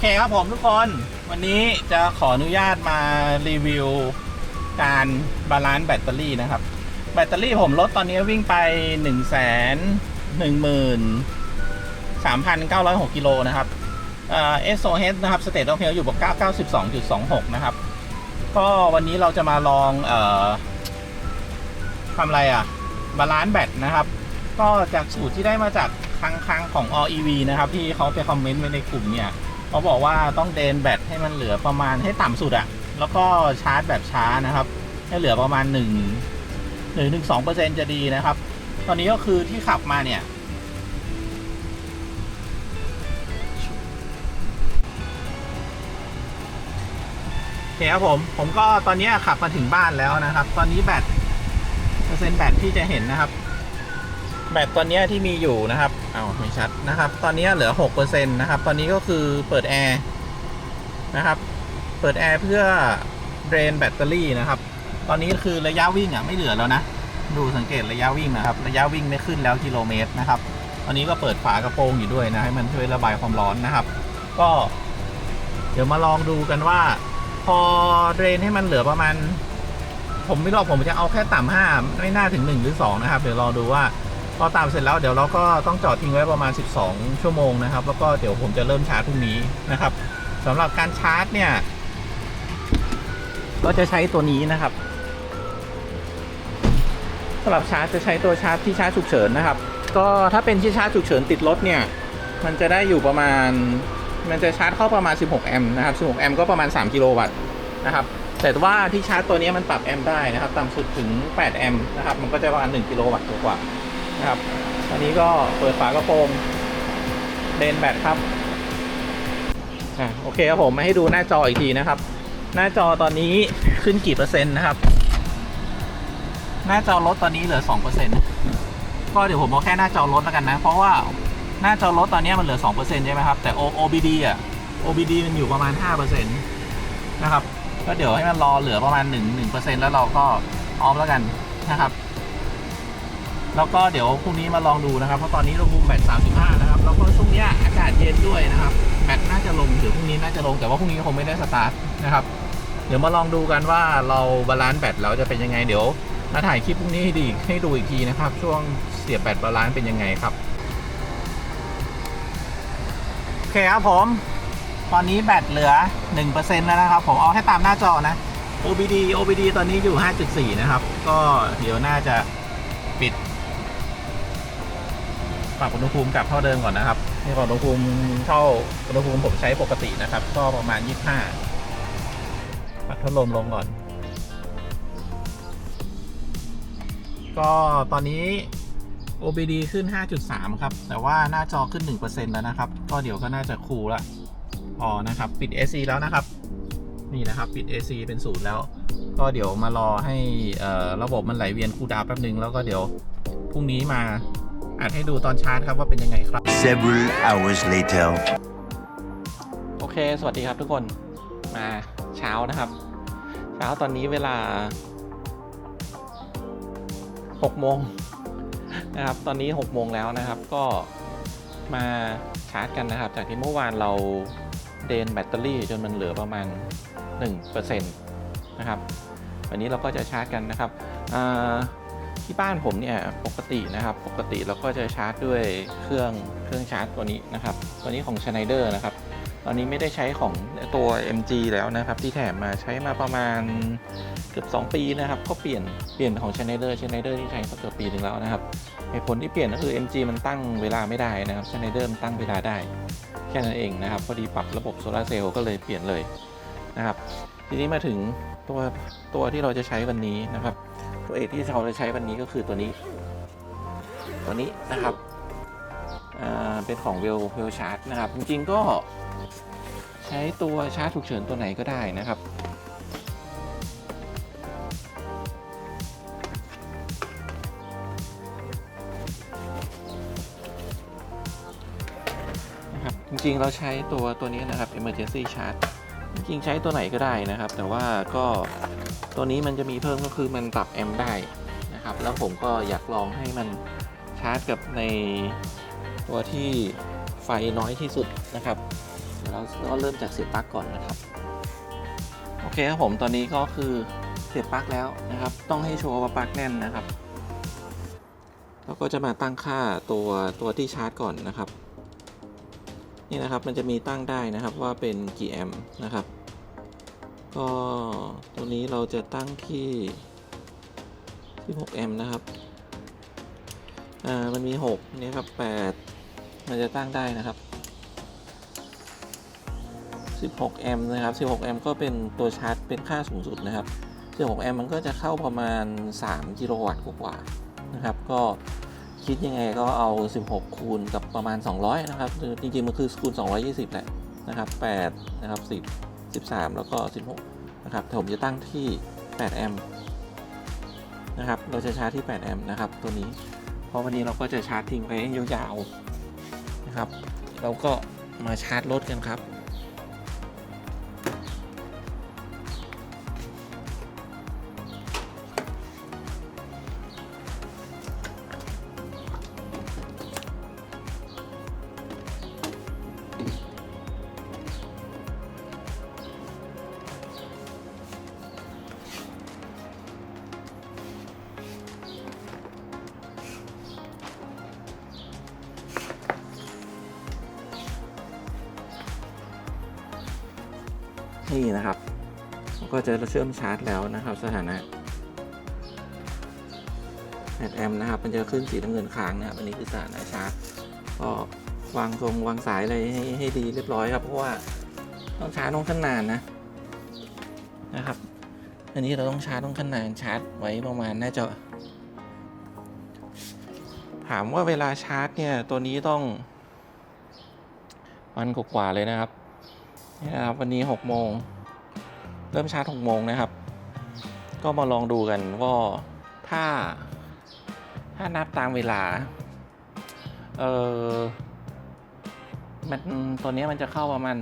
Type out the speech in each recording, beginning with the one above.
เคครับผมทุกคน วันนี้จะขออนุญาตมารีวิวการบาลานซ์แบตเตอรี่นะครับ แบตเตอรี่ผมลดตอนนี้วิ่งไป1นึ่งแสนหนึ่งหมื่นสามพันเก้าร้อยหกกิโลนะครับเอ่อ SOH นะครับ State of Health อยู่บวก992.26 นะครับ ก็วันนี้เราจะมาลองเอ่อทำอะไรอะ บาลานซ์แบตนะครับ ก็จากสูตรที่ได้มาจากคลังคลังของ All EV นะครับ ที่เขาไปคอมเมนต์ไว้ในกลุ่มเนี่ย เขาบอกว่าต้องเดนแบตให้มันเหลือประมาณให้ต่ำสุดอะแล้วก็ชาร์จแบบช้านะครับ ให้เหลือประมาณ1 1ถึง2เปอร์เซ็นจะดีนะครับ ตอนนี้ก็คือที่ขับมาเนี่ย โอเคครับผม ผมก็ตอนนี้ขับมาถึงบ้านแล้วนะครับ ตอนนี้แบตเปอร์เซ็นต์แบตที่จะเห็นนะครับ แบตตอนนี้ที่มีอยู่นะครับเอาไม่ชัดนะครับ ตอนนี้เหลือ6%นะครับ ตอนนี้ก็คือเปิดแอร์นะครับ เปิดแอร์เพื่อเดรนแบตเตอรี่นะครับ ตอนนี้คือระยะวิ่งอะไม่เหลือแล้วนะ ดูสังเกตระยะวิ่งนะครับ ระยะวิ่งไม่ขึ้นแล้วกิโลเมตรนะครับ ตอนนี้ก็เปิดฝากระโปรงอยู่ด้วยนะให้มันช่วยระบายความร้อนนะครับ ก็ เดี๋ยวมาลองดูกันว่า พอเดรนให้มันเหลือประมาณ ผมไม่รอกผมจะเอาแค่ต่ำห้าไม่น่าถึง1หรือ2นะครับ เดี๋ยวรอดูว่า พอตามเสร็จแล้วเดี๋ยวเราก็ต้องจอดทิ้งไว้ประมาณ 12 ชั่วโมงนะครับ แล้วก็เดี๋ยวผมจะเริ่มชาร์จพรุ่งนี้นะครับสำหรับการชาร์จเนี่ย ก็จะใช้ตัวนี้นะครับสำหรับชาร์จจะใช้ตัวชาร์จที่ชาร์จฉุกเฉินนะครับ ก็ถ้าเป็นที่ชาร์จฉุกเฉินติดรถเนี่ย มันจะได้อยู่ประมาณ มันจะชาร์จเข้าประมาณ 16 แอมป์นะครับ 16 แอมป์ก็ประมาณ 3 กิโลวัตต์นะครับ แต่ว่าที่ชาร์จตัวนี้มันปรับแอมป์ได้นะครับ ต่ำสุดถึง 8 แอมป์นะครับ มันก็จะประมาณ 1 กิโลวัตต์กว่า นะครับอันนี้ก็เปิดฝากระโปรงเดนแบตครับอะโอเคครับผมมาให้ดูหน้าจออีกทีนะครับ หน้าจอตอนนี้ขึ้นกี่เปอร์เซ็นต์นะครับ หน้าจอรถตอนนี้เหลือ2%เปอร์เซ็นต์ก็เดี๋ยวผมเอาแค่หน้าจอรถแล้วกันนะ เพราะว่าหน้าจอรถตอนนี้มันเหลือ2%ใช่ไหมครับ แต่ OBD อะ OBD มันอยู่ประมาณ5%นต์นะครับ ก็เดี๋ยวให้มันรอเหลือประมาณ1 1%แล้วเราก็ออฟแล้วกันนะครับ แล้วก็เดี๋ยวพรุ่งนี้มาลองดูนะครับ เพราะตอนนี้อุณหภูมแบต35 นะครับ แล้วก็ช่วงนี้อากาศเย็นด้วยนะครับ แบตน่าจะลงเดี๋ยวพรุ่งนี้น่าจะลง แต่ว่าพรุ่งนี้คงไม่ได้สตาร์ทนะครับ เดี๋ยวมาลองดูกันว่าเราบาลานซ์แบตเราจะเป็นยังไง เดี๋ยวมาถ่ายคลิปพรุ่งนี้ให้ดีให้ดูอีกทีนะครับ ช่วงเสียบแบตบาลานซ์เป็นยังไงครับ โอเคครับผม ตอนนี้แบตเหลือ 1%แล้วนะครับ ผมเอาให้ตามหน้าจอนะ OBD OBD ตอนนี้อยู่ 5.4 นะครับ ก็เดี๋ยวน่าจะ ปรับอุณหภูมิกลับเท่าเดิมก่อนนะครับนี่อุณหภูมิเท่าอุณหภูมิผมใช้ปกตินะครับ ก็ประมาณ 25ปัดพัดลมลงก่อน ก็ตอนนี้ OBD ขึ้น 5.3 ครับ แต่ว่าหน้าจอขึ้น 1%แล้วนะครับ ก็เดี๋ยวก็น่าจะคูลละพอนะครับ ปิด AC แล้วนะครับ นี่นะครับ ปิด AC เป็นศูนย์แล้ว ก็เดี๋ยวมารอให้ระบบมันไหลเวียนคูลดาวแป๊บนึง แล้วก็เดี๋ยวพรุ่งนี้มา อัดให้ดูตอนชาร์จครับว่าเป็นยังไงครับ Several hours later. โอเค สวัสดีครับทุกคน มาเช้านะครับ เช้าตอนนี้เวลา6โมงนะครับ ตอนนี้6โมงแล้วนะครับ ก็มาชาร์จกันนะครับ จากที่เมื่อวานเราเดนแบตเตอรี่จนมันเหลือประมาณ 1%นะครับ วันนี้เราก็จะชาร์จกันนะครับอ่า ที่บ้านผมเนี่ยปกตินะครับ ปกติเราก็จะชาร์จด้วยเครื่องเครื่องชาร์จตัวนี้นะครับ ตัวนี้ของ Schneider นะครับ ตอนนี้ไม่ได้ใช้ของตัว MG แล้วนะครับ ที่แถมมาใช้มาประมาณเกือบ 2 ปีนะครับ ก็เปลี่ยนเปลี่ยนของ Schneider Schneider ที่ใช้มาเกือบปีหนึ่งแล้วนะครับเหตุผลที่เปลี่ยนก็คือ MG มันตั้งเวลาไม่ได้นะครับ Schneider มันตั้งเวลาได้ แค่นั้นเองนะครับพอดีปรับระบบโซลาร์เซลล์ก็เลยเปลี่ยนเลยนะครับ ทีนี้มาถึงตัวตัวที่เราจะใช้วันนี้นะครับ ตัวเอกที่เราจะใช้วันนี้ก็คือตัวนี้ ตัวนี้นะครับเป็นของเวลเวลชาร์จนะครับ จริงๆก็ใช้ตัวชาร์จฉุกเฉินตัวไหนก็ได้นะครับนะครับ จริงๆเราใช้ตัวตัวนี้นะครับ emergency charge ริงใช้ตัวไหนก็ได้นะครับ แต่ว่าก็ตัวนี้มันจะมีเพิ่มก็คือมันปรับแอมป์ได้นะครับ แล้วผมก็อยากลองให้มันชาร์จกับในตัวที่ไฟน้อยที่สุดนะครับอยวเราก็เริ่มจากเสียบปลั๊กก่อนนะครับ โอเคครับผมตอนนี้ก็คือเสียบปลั๊กแล้วนะครับ ต้องให้โชว์ว่าปลั๊กแน่นนะครับเราก็จะมาตั้งค่าตัวตัวที่ชาร์จก่อนนะครับ นี่นะครับมันจะมีตั้งได้นะครับว่าเป็นกี่แอมป์นะครับ ก็ตัวนี้เราจะตั้งที่ที่6แอมป์นะครับ อ่า มันมี 6 เนี่ยครับ 8 มันจะตั้งได้นะครับ 16แอมป์นะครับ 16แอมป์ก็เป็นตัวชาร์จเป็นค่าสูงสุดนะครับ 16แอมป์มันก็จะเข้าประมาณ 3 กิโลวัตต์กว่าๆนะครับ ก็คิดยังไงก็เอา 16 คูณกับประมาณ 200 นะครับคือจริงๆ มันคือคูณ 220 แหละนะครับ 8 นะครับ 10 13 แล้วก็ 16 นะครับแต่ผมจะตั้งที่ 8 แอมป์นะครับ เราจะชาร์จที่ 8 แอมป์นะครับ ตัวนี้ เพราะวันนี้เราก็จะชาร์จทิ้งไปยาวๆนะครับ เราก็มาชาร์จรถกันครับ นี่นะครับ ก็จะเชื่อมชาร์จแล้วนะครับ สถานะ8แอมนะครับ มันจะขึ้นสีน้ำเงินค้างนะครับอันนี้คือสถานะชาร์จก็วางทรงวางสายอะไรให้ให้ดีเรียบร้อยครับ เพราะว่าต้องชาร์จต้องขั้นนานนะนะครับ อันนี้เราต้องชาร์จต้องขั้นนานชาร์จไว้ประมาณน่าจะถามว่าเวลาชาร์จเนี่ยตัวนี้ต้องวันกว่าๆเลยนะครับ นี่นะครับวันนี้6โมงเริ่มชาร์จ6โมงนะครับ ก็มาลองดูกันว่าถ้าถ้านับตามเวลา เออมันตัวนี้มันจะเข้าประมาณ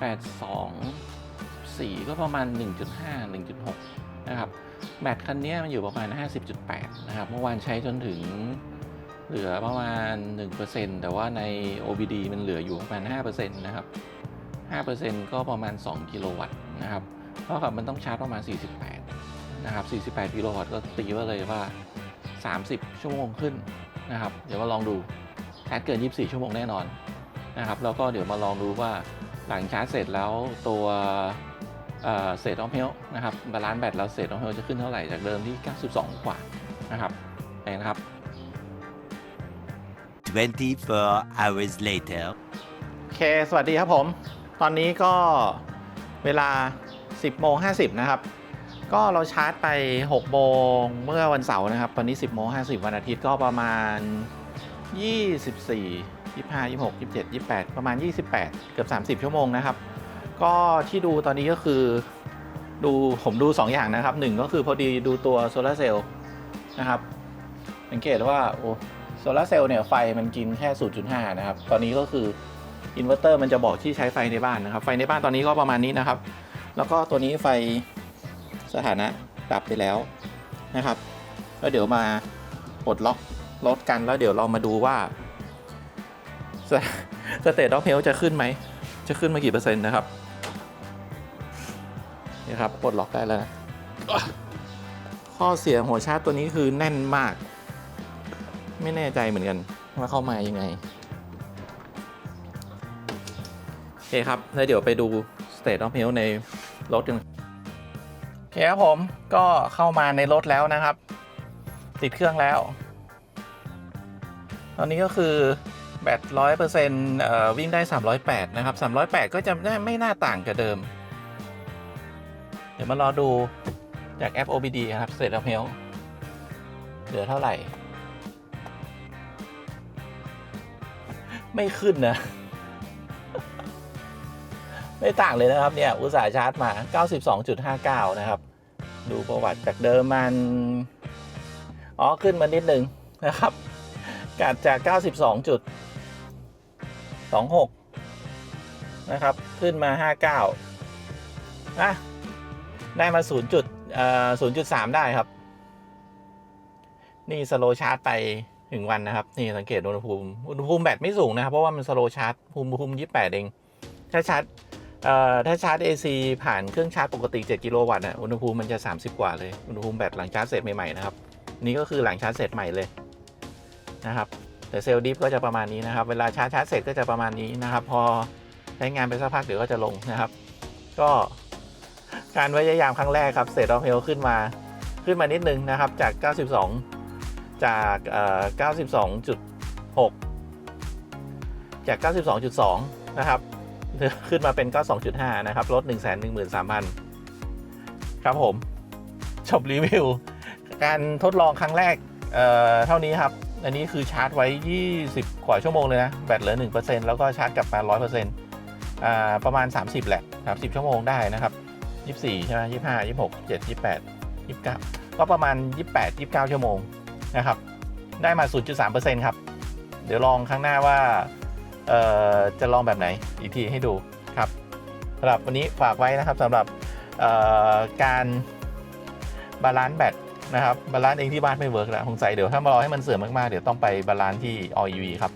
8 2 4 ก็ประมาณ 1.5 1.6 นะครับ แบตคันนี้มันอยู่ประมาณ 50.8 นะครับ เมื่อวานใช้จนถึงเหลือประมาณ 1%แต่ว่าใน OBD มันเหลืออยู่ประมาณ 5%นะครับ 5%ก็ประมาณ 2 กิโลวัตต์นะครับเท่ากับมันต้องชาร์จประมาณ 48 นะครับ 48 กิโลวัตต์ก็ตีไว้เลยว่า 30 ชั่วโมงขึ้นนะครับ เดี๋ยวมาลองดูชาร์จเกิน 24 ชั่วโมงแน่นอนนะครับแล้วก็เดี๋ยวมาลองดูว่าหลังชาร์จเสร็จแล้วตัวเศษออฟเฮลนะครับบาลานซ์แบตแล้วเศษออฟเฮลจะขึ้นเท่าไหร่จากเดิมที่ 92 กว่านะครับไปนะครับ24 hours later. โอเค สวัสดีครับผม ตอนนี้ก็เวลา 10โมง50 นะครับ ก็เราชาร์จไป 6 โมงเมื่อวันเสาร์นะครับ ตอนนี้ 10โมง50 วันอาทิตย์ก็ประมาณ 24 25 26 27 28 ประมาณ 28 เกือบ 30 ชั่วโมงนะครับ ก็ที่ดูตอนนี้ก็คือดูผมดู 2 อย่างนะครับ 1 ก็คือพอดีดูตัวโซลาร์เซลล์นะครับ สังเกตว่าโอ้โซลาร์เซลล์เนี่ยไฟมันกินแค่ 0.5 นะครับ ตอนนี้ก็คือ อินเวอร์เตอร์มันจะบอกที่ใช้ไฟในบ้านนะครับ ไฟในบ้านตอนนี้ก็ประมาณนี้นะครับ แล้วก็ตัวนี้ไฟสถานะดับไปแล้วนะครับแล้วเดี๋ยวมาปลดล็อกรถกันแล้วเดี๋ยวเรามาดูว่าสเตตออฟเฮลจะขึ้นไหม จะขึ้นมากี่เปอร์เซ็นต์นะครับนี่ครับปลดล็อกได้แล้วนะข้อเสียหัวชาร์จตัวนี้คือแน่นมาก ไม่แน่ใจเหมือนกันว่าเข้ามายังไง คครับแล้วเดี๋ยวไปดู State of Health ในรถกันโอเคครับผมก็เข้ามาในรถแล้วนะครับ ติดเครื่องแล้ว ตอนนี้ก็คือแบตร้อยเปอร์เซ็นต์วิ่งได้ 308 นะครับ 308 ก็จะไม่น่าต่างกับเดิม เดี๋ยวมารอดูจากแอป OBD ครับ State of Health เหลือเท่าไหร่ ไม่ขึ้นนะ ไม่ต่างเลยนะครับเนี่ยอุตสาห์ชาร์จมา 92.59 นะครับ ดูประวัติจากเดิมมันอ๋อขึ้นมานิดนึงนะครับกัดจาก 92.26 นะครับ ขึ้นมา 59อะได้มา 0. จุดเอ่อ0.3 ได้ครับ นี่สโลชาร์จไปถึงวันนะครับ นี่สังเกตอุณหภูมิ อุณหภูมิแบตไม่สูงนะครับ เพราะว่ามันสโลชาร์จภูมิภูมิ 28 เอง ถ้าชาร์จ ถ้าชาร์จ AC ผ่านเครื่องชาร์จปกติ 7 กิโลวัตต์อะอุณหภูมิมันจะ 30 กว่าเลย อุณหภูมิแบตหลังชาร์จเสร็จใหม่ๆนะครับ นี่ก็คือหลังชาร์จเสร็จใหม่เลยนะครับแต่เซลล์ดิฟก็จะประมาณนี้นะครับ เวลาชาร์จชาร์จเสร็จก็จะประมาณนี้นะครับ พอใช้งานไปสักพักเดี๋ยวก็จะลงนะครับ ก็การพยายามครั้งแรกครับเศษออฟเฮลขึ้นมาขึ้นมานิดนึงนะครับ จาก 92 จากเอ่อ92.6 จาก 92.2 นะครับ ขึ้นมาเป็น92.5 นะครับลด 113,000 ครับผมจบรีวิว การทดลองครั้งแรกเเท่านี้ครับ อันนี้คือชาร์จไว้ 20 กว่าชั่วโมงเลยนะ แบตเหลือ 1%แล้วก็ชาร์จกลับมา 100%อ่าประมาณ 30 แหละ 30 ชั่วโมงได้นะครับ 24 ใช่ไหม25 26 7 28 29 ก็ประมาณ 28 29 ชั่วโมงนะครับ ได้มา 0.3%ครับ เดี๋ยวลองครั้งหน้าว่า จะลองแบบไหนอีกทีให้ดูครับสำหรับวันนี้ฝากไว้นะครับสำหรับการบาลานซ์แบตนะครับบาลานซ์เองที่บ้านไม่เวิร์กแล้วสงสัยเดี๋ยวถ้ามารอให้มันเสื่อมมากๆ เดี๋ยวต้องไปบาลานซ์ที่ All EV ครับ